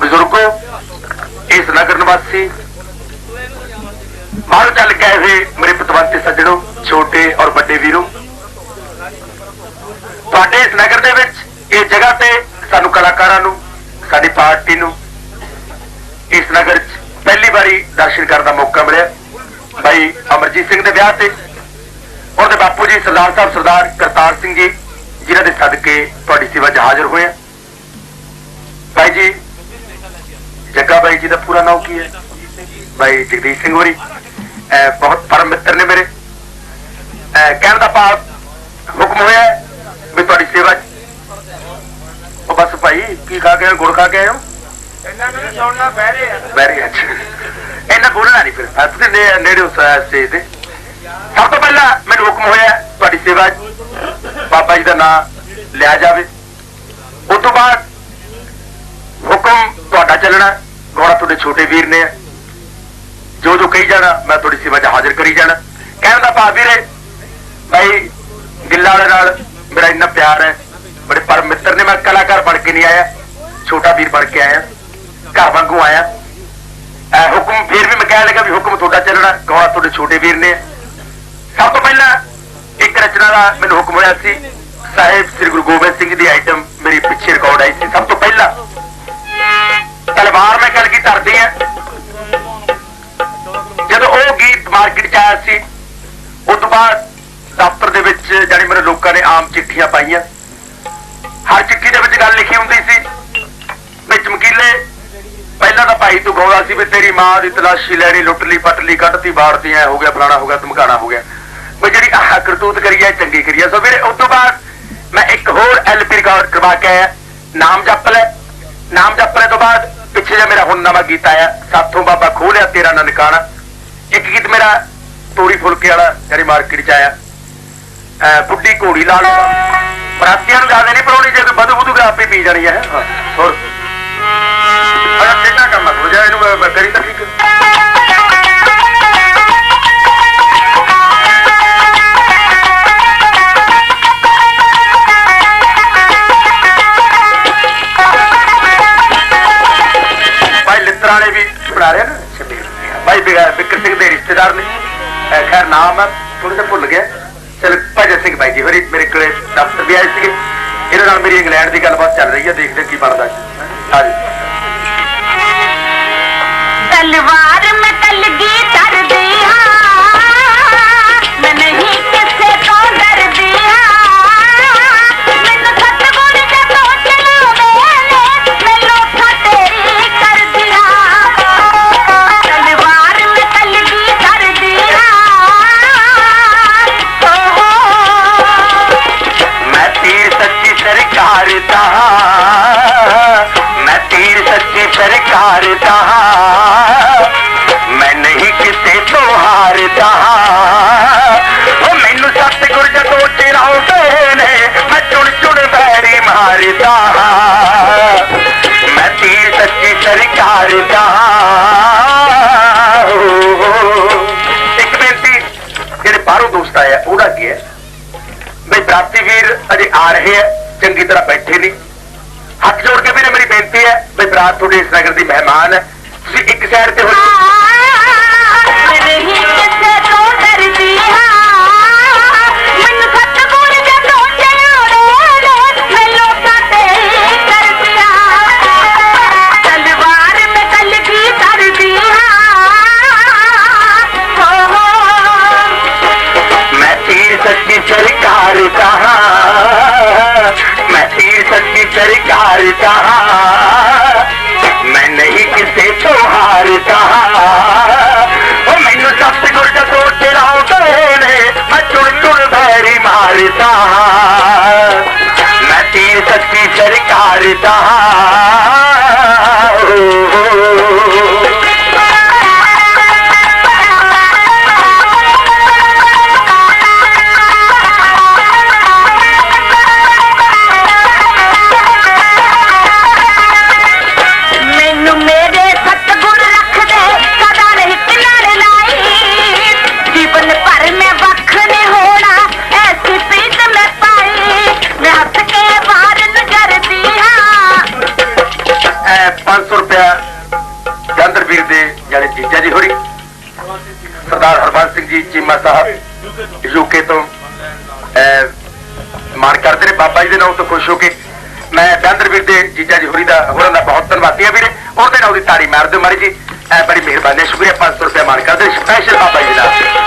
ਬਜ਼ੁਰਗੋ, ਇਸ ਨਗਰ ਨਿਵਾਸੀ ਬਾਹਰ ਚੱਲ ਕੇ ਆਏ ਹੋਏ ਮੇਰੇ ਪਤਵੰਤੇ ਸੱਜਣੋ, ਛੋਟੇ ਔਰ ਵੱਡੇ ਵੀਰੋ। ਤੁਹਾਡੇ ਇਸ ਨਗਰ ਦੇ ਵਿੱਚ ਇਹ ਜਗ੍ਹਾ ਤੇ ਸਾਨੂੰ ਕਲਾਕਾਰਾਂ ਨੂੰ, ਸਾਡੀ ਪਾਰਟੀ ਨੂੰ ਇਸ ਨਗਰ 'ਚ ਪਹਿਲੀ ਵਾਰੀ ਦਰਸ਼ਨ ਕਰਨ ਦਾ ਮੌਕਾ ਮਿਲਿਆ। ਭਾਈ ਅਮਰਜੀਤ ਸਿੰਘ ਦੇ ਵਿਆਹ ਤੇ ਸਰਦਾਰ ਸਾਹਿਬ ਸਰਦਾਰ ਕਰਤਾਰ ਸਿੰਘ ਜੀ ਜਿਨ੍ਹਾਂ ਦੇ ਸਦਕੇ ਤੁਹਾਡੀ ਸੇਵਾ 'ਚ ਹਾਜ਼ਰ ਹੋਏ ਆ। ਭਾਈ ਜੀ ਜੱਗਾ ਬਾਈ ਜੀ ਦਾ ਪੂਰਾ ਨਾਮ ਕੀ ਹੈ? ਭਾਈ ਜਗਦੀਸ਼ ਸਿੰਘ ਹੋਰੀ। ਬਹੁਤ ਪਰਮ ਮਿੱਤਰ ਨੇ ਮੇਰੇ। ਕਹਿਣ ਦਾ ਭਾਵ ਹੁਕਮ ਹੋਇਆ ਵੀ ਤੁਹਾਡੀ ਸੇਵਾ 'ਚ। ਉਹ ਬਸ ਭਾਈ ਕੀ ਖਾ ਕੇ? ਗੁੜ ਖਾ ਕੇ ਆਏ ਹੋ? ਇਹਨਾਂ ਨੂੰ ਸੁਣਨਾ ਬਹਿ ਰਹੇ ਆ ਵੈਰੀ ਅੱਛਾ ਇਹਨਾਂ ਬੋਲਣਾ ਨਹੀਂ ਫਿਰ। ਦੇ ਨੇੜੇ ਉਸ ਸਟੇਜ ਤੇ। ਸਭ ਤੋਂ ਪਹਿਲਾਂ ਮੈਨੂੰ ਹੁਕਮ ਹੋਇਆ ਤੁਹਾਡੀ ਸੇਵਾ ਬਾਬਾ ਜੀ ਦਾ ਨਾਮ ਲਿਆ ਜਾਵੇ। ਉਸ ਤੋਂ ਬਾਅਦ ਹੁਕਮ ਤੁਹਾਡਾ ਚੱਲਣਾ ਗੋੜਾ ਤੁਹਾਡੇ ਛੋਟੇ ਵੀਰ ਨੇ। ਜੋ ਜੋ ਕਹੀ ਜਾਣਾ, ਮੈਂ ਤੁਹਾਡੀ ਸੇਵਾ 'ਚ ਹਾਜ਼ਰ ਕਰੀ ਜਾਣਾ। ਕਹਿਣ ਦਾ ਭਾਵ ਵੀਰੇ, ਭਾਈ ਗਿੱਲਾ ਵਾਲੇ ਨਾਲ ਮੇਰਾ ਇੰਨਾ ਪਿਆਰ ਹੈ। ਬੜੇ ਪਰਮ ਮਿੱਤਰ ਨੇ ਮੈਂ ਕਲਾਕਾਰ ਬਣ ਕੇ ਨਹੀਂ ਆਇਆ। ਛੋਟਾ ਵੀਰ ਬਣ ਕੇ ਆਇਆ। ਘਰ ਵਾਂਗੂ ਆਇਆ। ਹੁਕਮ, ਫਿਰ ਵੀ ਮੈਂ ਕਹਿਣ ਲੱਗਾ ਵੀ ਹੁਕਮ ਤੁਹਾਡਾ ਚੱਲਣਾ ਗੋੜਾ ਤੁਹਾਡੇ ਛੋਟੇ ਵੀਰ ਨੇ। ਸਭ ਤੋਂ ਪਹਿਲਾਂ ਇੱਕ ਰਚਨਾ ਦਾ ਮੈਨੂੰ ਹੁਕਮ ਹੋਇਆ ਸੀ, ਸਾਹਿਬ ਸ੍ਰੀ ਗੁਰੂ ਗੋਬਿੰਦ ਸਿੰਘ ਦੀ ਆਈਟਮ ਮੇਰੀ ਪਿੱਛੇ ਰਿਕਾਰਡ ਆਈ ਸੀ। ਸਭ ਤੋਂ ਪਹਿਲਾਂ ਤਲਵਾਰ ਮੈਂ ਗੱਲ ਕੀ ਧਰਦੀ ਆ ਜਦੋਂ ਉਹ ਗੀਤ ਮਾਰਕੀਟ 'ਚ ਆਇਆ ਸੀ, ਉਸ ਤੋਂ ਬਾਅਦ ਦਫ਼ਤਰ ਦੇ ਵਿੱਚ ਜਾਨੀ ਮੇਰੇ ਲੋਕਾਂ ਨੇ ਆਮ ਚਿੱਠੀਆਂ ਪਾਈਆਂ। ਹਰ ਚਿੱਠੀ ਦੇ ਵਿੱਚ ਗੱਲ ਲਿਖੀ ਹੁੰਦੀ ਸੀ, ਵੀ ਚਮਕੀਲੇ ਪਹਿਲਾਂ ਤਾਂ ਭਾਈ ਤੂੰ ਗਾਉਂਦਾ ਸੀ ਵੀ ਤੇਰੀ ਮਾਂ ਦੀ ਤਲਾਸ਼ੀ ਲੈਣੀ, ਲੁੱਟ ਲਈ, ਪੱਟ ਲਈ, ਕੱਢਤੀ ਬਾੜਤੀ ਐ ਹੋ ਗਿਆ, ਫਲਾਣਾ ਹੋ ਗਿਆ, ਧਮਕਾਣਾ ਹੋ ਗਿਆ। ਵੀ ਜਿਹੜੀ ਆਹ ਕਰਤੂਤ ਕਰੀ ਐ ਚੰਗੀ ਕਰੀ ਐ ਸੋ ਵੀਰੇ, ਉਸ ਤੋਂ ਬਾਅਦ ਮੈਂ ਇੱਕ ਹੋਰ ਐਲਪੀ ਰਿਕਾਰਡ ਕਰਵਾ ਕੇ ਆਇਆ। ਨਾਮ ਜਪ ਲੈ। ਨਾਮ ਜਪਣੇ ਤੋਂ ਬਾਅਦ ਪਿੱਛੇ ਜਿਹਾ ਮੇਰਾ ਹੁਣ ਨਵਾਂ ਗੀਤ ਆਇਆ। ਸਾਥੋਂ ਬਾਬਾ ਖੋਲਿਆ ਤੇਰਾ ਨਨਕਾਣਾ ਇੱਕ ਗੀਤ ਮੇਰਾ ਤੋੜੀ ਫੁਲਕੇ ਵਾਲਾ ਜਿਹੜੀ ਮਾਰਕੀਟ 'ਚ ਆਇਆ। ਅਹ ਬੁੱਢੀ ਘੋੜੀ ਲਾਲ ਬਰਾਤੀਆਂ ਨੂੰ ਜ਼ਿਆਦਾ ਨਹੀਂ ਪਰੋਣੀ ਜੇ ਕੋਈ ਬਦੂ ਬਦੂ ਆਪੇ ਪੀ ਜਾਣੀ ਹੈ, ਹੋਰ। ਇੰਗਲੈਂਡ ਦੀ ਗੱਲਬਾਤ ਚੱਲ ਰਹੀ ਹੈ ਸੱਚੀ ਮੈਂ ਨਹੀਂ ਕਿਸੇ ਤੋਂ ਹਾਰਦਾ ਉਹ ਮੈਨੂੰ ਸਤਿਗੁਰ ਜਦੋਂ ਚਿਰਾਉਂਦੇ ਨੇ, ਮੈਂ ਚੁਣ ਚੁਣ ਬੈਰੀ ਮਾਰਦਾ ਮੈਂ ਤੀਰ ਸੱਚੀ ਸਰਕਾਰ ਦਾ ਇੱਕ ਬੇਨਤੀ, ਜਿਹੜੇ ਬਾਹਰੋਂ ਦੋਸਤ ਆਇਆ ਉਹਦਾ ਕੀ ਹੈ? ਬਈ ਬਰਾਤੀ ਵੀਰ ਅਜੇ ਆ ਰਹੇ ਆ, ਚੰਗੀ ਤਰ੍ਹਾਂ ਬੈਠੇ ਨਹੀਂ। ਹੱਥ ਜੋੜ ਕੇ ਵੀ ਬਰਾਤ ਤੁਹਾਡੇ ਇਸ ਨਗਰ ਦੀ ਮਹਿਮਾਨ। ਹੈ ਤੁਸੀਂ ਇੱਕ ਸਾਈਡ ਤੇ ਹੋ ਸਰਕਾਰ ਦੇ ਜਿਹੜੇ ਜੀਜਾ ਜੀ ਹੋਰੀ, ਸਰਦਾਰ ਹਰਬੰਸ ਸਿੰਘ ਜੀ, ਚੀਮਾ ਸਾਹਿਬ ਯੂਕੇ ਤੋਂ ਮਾਨ ਕਰਦੇ ਨੇ, ਬਾਬਾ ਜੀ ਦੇ ਨਾਮ ਤੋਂ ਖੁਸ਼ ਹੋ ਕੇ। ਮੈਂ ਬੈਂਦਰ ਵੀਰ ਦੇ ਜੀਜਾ ਜੀ ਹੋਰੀ ਦਾ, ਹੋਰਾਂ ਦਾ ਬਹੁਤ ਧੰਨਵਾਦੀ ਆ ਵੀਰੇ। ਉਹਦੇ ਨਾਲ ਉਹਦੀ ਤਾੜੀ ਮਾਰ ਦਿਓ ਮਾਰੀ ਜੀ। ਐ ਬੜੀ ਮਿਹਰਬਾਨੀ ਸ਼ੁਕਰੀਆ 500 ਰੁਪਏ ਮਾਨ ਕਰਦੇ ਸਪੈਸ਼ਲ ਬਾਬਾ ਜੀ ਦਾ।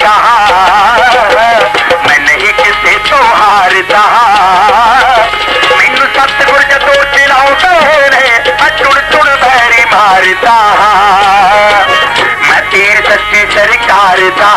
ਹਾਰਦਾ ਮੈਂ ਨਹੀਂ ਕਿਸੇ ਤੋਂ ਹਾਰਦਾ ਮੈਨੂੰ ਸਤਿਗੁਰ ਜਦੋਂ ਚਿਲਾਉਂਦੇ ਨੇ ਆ ਟੁੜ ਟੁੜ ਬੈਰੀ ਮਾਰਦਾ ਮੈਂ ਤੇਰੇ ਸੱਚੇ ਸਰਕਾਰ ਦਾ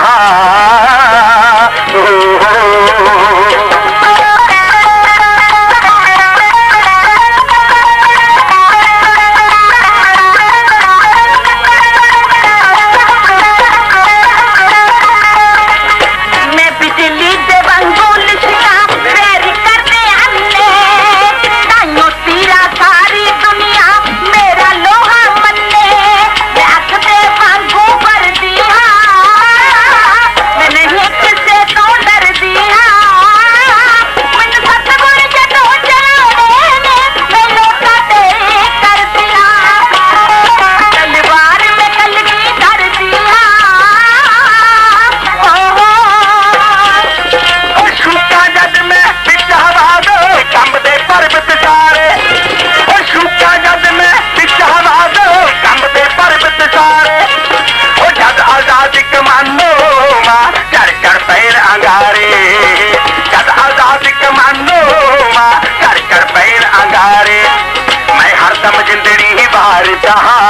जहां